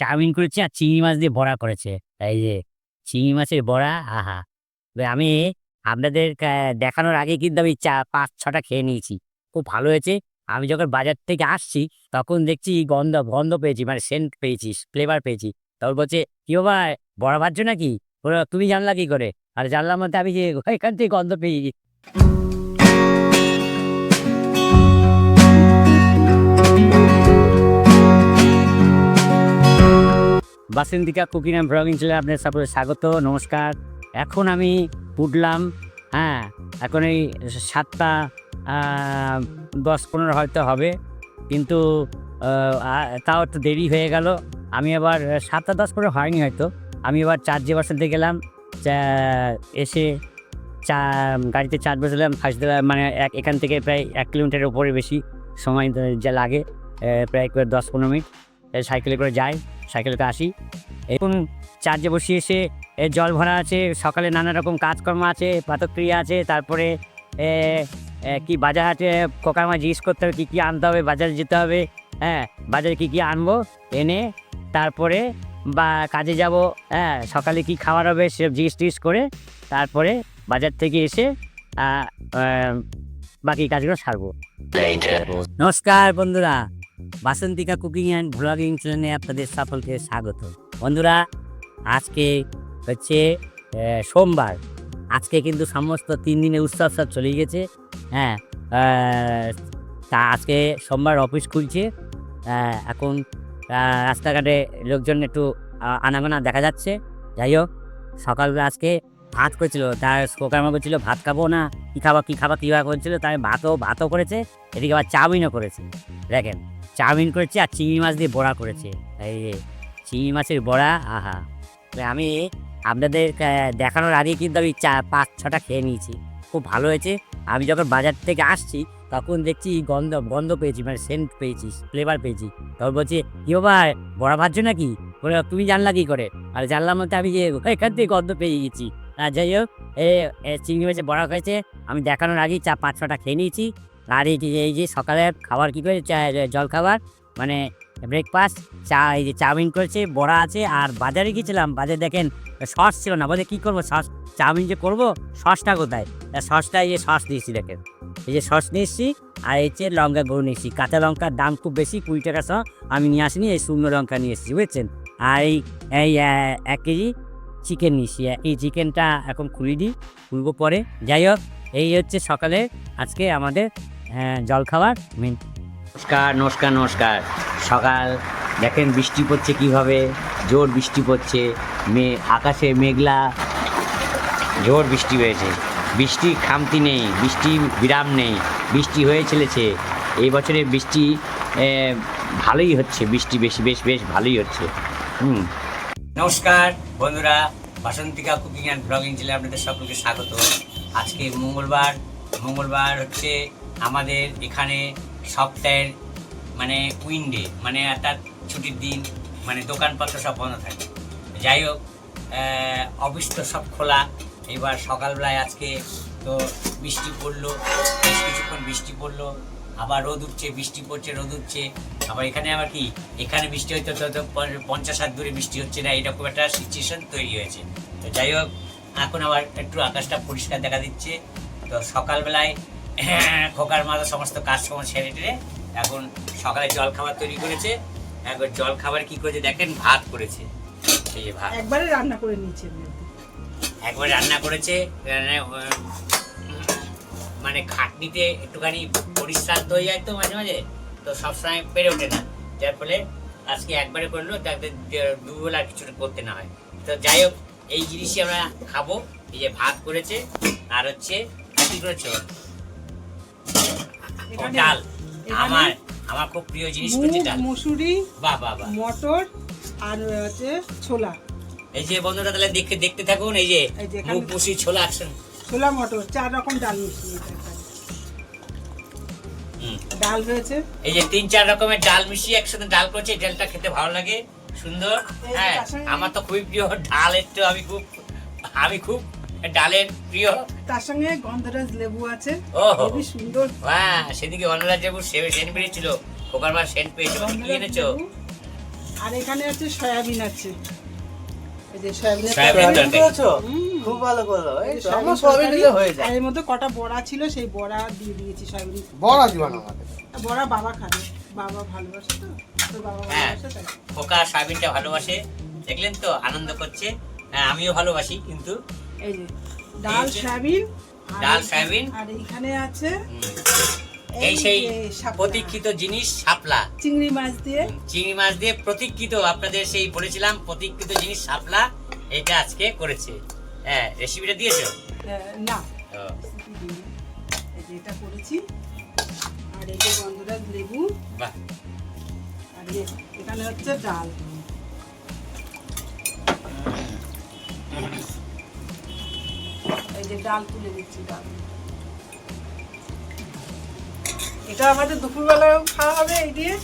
Chowmein করেছে আর চিংড়ি মাছ দিয়ে বড়া করেছে। এই যে, চিংড়ি মাছের বড়া, আহা। আমি আপনাদের দেখানোর আগে কিন্তু আমি চা, পাঁচ, ছটা খেয়ে নিয়েছি। খুব ভালো হয়েছে। আমি যখন বাজার থেকে আসছি, তখন দেখছি গন্ধ গন্ধ পেয়েছি মানে সেন্ট পেয়েছি ফ্লেভার পেয়েছি। তখন বলছে, কি বাবা, বড়া ভাজছো নাকি? তুমি জানলা কি করে? আর জানলাম মধ্যে আমি যে এখান থেকে গন্ধ পেয়ে বাসন্তিকা কুকিং অ্যান্ড ব্লগিং চ্যানেলে আপনাদের সকলে স্বাগত, নমস্কার। এখন আমি উঠলাম হ্যাঁ এখন এই সাতটা দশ পনেরো হয়তো হবে, কিন্তু তাও একটু দেরি হয়ে গেল। আমি আবার সাতটা দশ পনেরো হয়নি হয়তো, আমি এবার চার্জে বসাতে গেলাম এসে চা, গাড়িতে চার্জ বসালাম ফার্স্ট মানে এক, এখান থেকে প্রায় এক কিলোমিটারের উপরে বেশি সময় যা লাগে প্রায় দশ পনেরো মিনিট। সাইকেলে করে যাই সাইকেলে করে আসি। এখন চার্জে বসিয়ে এসে জল ভরা আছে সকালে নানা রকম কাজকর্ম আছে প্রাতক্রিয়া আছে তারপরে কি বাজার হাটে খোকার মা জিজ্ঞেস করতে হবে কী কী আনতে হবে বাজারে যেতে হবে হ্যাঁ বাজারে কী কী আনব এনে তারপরে বা কাজে যাব হ্যাঁ সকালে কি খাবার হবে সে জিজ্ঞেস টিজ্ঞেস করে তারপরে বাজার থেকে এসে বাকি কাজগুলো সারবো। নমস্কার বন্ধুরা। বাসন্তিকা কুকিং অ্যান্ড ব্লগিং চ্যানেলে আপনাদের সকলকে স্বাগত। বন্ধুরা, আজকে হচ্ছে সোমবার। আজকে কিন্তু সমস্ত তিন দিনের উৎসব সব চলে গেছে। হ্যাঁ তা আজকে সোমবার অফিস খুলছে। এখন রাস্তাঘাটে লোকজন একটু আনাগোনা দেখা যাচ্ছে। যাই হোক সকালবেলা আজকে ভাত করেছিল। তার শোকামা করছিল ভাত খাব না, কী খাবা কী খাবা কীভাবে করেছিল? তাই ভাতও ভাতও করেছে। এদিকে আবার চাউমিনও করেছে। দেখেন চাউমিন করেছে আর চিংড়ি মাছ দিয়ে বড়া করেছে। এই চিংড়ি মাছের বড়া, আহা। আমি আপনাদের দেখানোর আগে কিন্তু আমি চা, পাঁচ, ছটা খেয়ে নিয়েছি। খুব ভালো হয়েছে। আমি যখন বাজার থেকে আসছি, তখন দেখছি গন্ধ গন্ধ পেয়েছি মানে সেন্ট পেয়েছি ফ্লেভার পেয়েছি। তখন বলছি, কি বাবা, বড়া ভাজছো নাকি? বলে, তুমি জানলা কি করে? আর জানলাম মধ্যে আমি যে, এখান থেকে গন্ধ পেয়ে গেছি। আর যাই হোক এ, চিংড়ি মাছের বড়া হয়েছে। আমি দেখানোর আগেই চা, পাঁচ, ছটা খেয়ে নিয়েছি। আর এই যে- এই যে সকালে খাবার কী করে জল খাবার? মানে ব্রেকফাস্ট চা, এই যে চাউমিন করেছে, বড়া আছে আর বাজারে গিয়েছিলাম। বাজারে দেখেন সস ছিল না। বলে কী করব? সস চাউমিন যে করব সসটা কোথায়? সসটা এই যে সস দিয়েছি দেখেন। এই যে সস নিয়ে এসেছি, আর এই যে লঙ্কা গুঁড়ো নিয়েছি কাঁচা লঙ্কার দাম খুব বেশি, কুড়ি টাকা সহ। আমি নিয়ে আসিনি, এই শুকনো লঙ্কা নিয়ে এসেছি, বুঝছেন? আর এই এই এক কেজি চিকেন নিয়েছি এই চিকেনটা এখন খুলে দিই খুলবো পরে। যাই হোক, এই হচ্ছে সকালে, আজকে আমাদের আহ, জলখাবার? মেন নমস্কার নমস্কার নমস্কার। সকাল দেখেন বৃষ্টি পড়ছে কীভাবে? জোর বৃষ্টি পড়ছে। মে আকাশে মেঘলা। জোর বৃষ্টি হয়েছে। বৃষ্টি খামতি নেই বৃষ্টি বিরাম নেই। বৃষ্টি হয়ে চলেছে। এই বছরে বৃষ্টি ভালোই হচ্ছে। বৃষ্টি বেশি বেশ বেশ ভালোই হচ্ছে। হুম। নমস্কার বন্ধুরা। বাসন্তিকা কুকিং অ্যান্ড ব্লগিং চ্যানেলে আপনাদের সকলকে স্বাগত। আজকে মঙ্গলবার। মঙ্গলবার হচ্ছে আমাদের এখানে সপ্তাহের মানে উইন্ডে মানে একটা ছুটির দিন মানে দোকানপত্র সব বন্ধ থাকে। যাই হোক অফিস তো সব খোলা। এবার সকালবেলায় আজকে তো বৃষ্টি পড়ল, বেশ কিছুক্ষণ বৃষ্টি পড়ল। আবার রোদ উঠছে, বৃষ্টি পড়ছে, রোদ উঠছে। আবার এখানে আবার কি, এখানে বৃষ্টি হয়তো তো তো পঞ্চাশ হাত দূরে বৃষ্টি হচ্ছে না এরকম একটা সিচুয়েশন তৈরি হয়েছে। তো যাই হোক, এখন আবার একটু আকাশটা পরিষ্কার দেখা দিচ্ছে। তো সকালবেলায় খোকার মাথা সমস্ত কাজ সময় সেরে টেরে এখন সকালে জল খাবার তৈরি করেছে। একবার জল খাবার কি করেছে দেখেন ভাত করেছে। এই যে ভাত। একবারে রান্না করে নিয়েছি একবার রান্না করেছে মানে, মানে খাটনিতে একটুখানি পরিশ্রান্ত হয়ে যায় তো মাঝে মাঝে তো সবসময় পেরে ওঠে না। যার ফলে আজকে একবারে করল যাতে যে- দুবেলা কিছুটা করতে না হয়। তো যাই হোক এই জিনিসই আমরা খাব। এই যে ভাত করেছে আর হচ্ছে কি করেছ? ডাল। আমার আমার খুব প্রিয় জিনিস হচ্ছে ডাল। মুসুরি বাহ বাহ বাহ। মটর আর হচ্ছে ছোলা। এই যে বন্ধুরা তাহলে দেখতে দেখতে থাকুন এই যে ছোলা একসঙ্গে। ছোলা মটর চার রকম ডাল মিশিয়ে ডাল হয়েছে এই যে তিন চার রকমের ডাল মিশিয়ে একসাথে ডাল করছে ডালটা খেতে ভালো লাগে। সুন্দর। হ্যাঁ আমার তো খুবই প্রিয় ডাল একটু আমি খুব আমি খুব ডালের প্রিয়। তার সঙ্গে গন্ধরাজ লেবু আছে। খুবই সুন্দর। হ্যাঁ সেদিকে অনরাজ বাবু সেন্ট বেরিয়েছিল খোকার বার সেন্ট পেয়েছে কি এনেছো? আর এখানে আছে সয়াবিন আছে। এই যে সয়াবিন তরকারি। তরকারি। করেছ খুব ভালো করল। এই তো, সয়াবিন আমার সবই তরকারি। দিলে হয়ে যায়। এর মধ্যে কটা বড়া ছিল সেই বড়া দিয়ে দিয়েছি সয়াবিন। বড় জীবন আমাদের। বড়া বাবা খাবে। বাবা ভালোবাসে তো? তো বাবা হ্যাঁ। ভালোবাসে তাই? খোকা সয়াবিনটা ভালোবাসে। দেখলেন তো আনন্দ করছে। হ্যাঁ আমিও ভালোবাসি কিন্তু এই যে ডাল সয়াবিন ডাল সয়াবিন। আর এইখানে আছে এই সেই প্রতীক্ষিত জিনিস শাপলা। চিংড়ি মাছ দিয়ে। চিংড়ি মাছ দিয়ে প্রতীক্ষিত আপনাদের সেই বলেছিলাম প্রতীক্ষিত জিনিস শাপলা এটা আজকে করেছে। হ্যাঁ রেসিপিটা দিয়েছ? না। ও, এই যে এটা করেছি। আর এই যে গন্ধরাজ লেবু। বাহ। আর এখানে হচ্ছে ডাল। এই যে ডাল তুলে দিচ্ছি ডাল। এটা আমাদের দুপুরবেলাও খাওয়া হবে এই দিয়ে।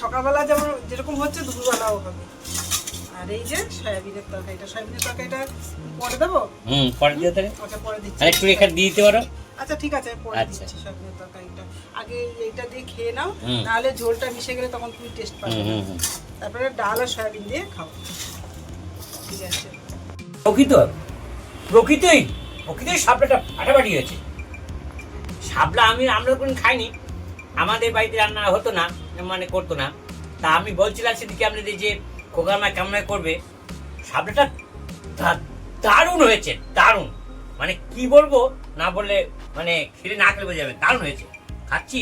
সকালবেলা যেমন যেরকম হচ্ছে দুপুরবেলাও হবে। আর এই যে সয়াবিনের তরকারিটা সয়াবিনের তরকারিটা পরে দেবো? হুম পরে দিয়ে তাহলে আচ্ছা পরে দিচ্ছি। একটু এখানে দিয়ে দিতে পারো। আচ্ছা ঠিক আছে পরে আচ্ছা। দিচ্ছি সয়াবিনের তরকারিটা। আগে এইটা দিয়ে খেয়ে নাও নাহলে ঝোলটা মিশে গেলে তখন তুমি টেস্ট পাবে। তারপরে ডাল আর সয়াবিন দিয়ে খাও। ঠিক আছে। প্রকৃত প্রকৃতই প্রকৃতই শাপলাটা ফাটাফাটি হয়েছে। শাপলা আমি আমরা কোনো খাইনি। আমাদের বাড়িতে রান্না হতো না মানে করতো না। তা আমি বলছিলাম সেদিকে আপনাদের যে খোকামা কামনা করবে। শাপলাটা দারুণ হয়েছে, দারুণ। মানে কি বলব, না বললে মানে খেলে না খেলে বোঝা যাবে, দারুণ হয়েছে। খাচ্ছি।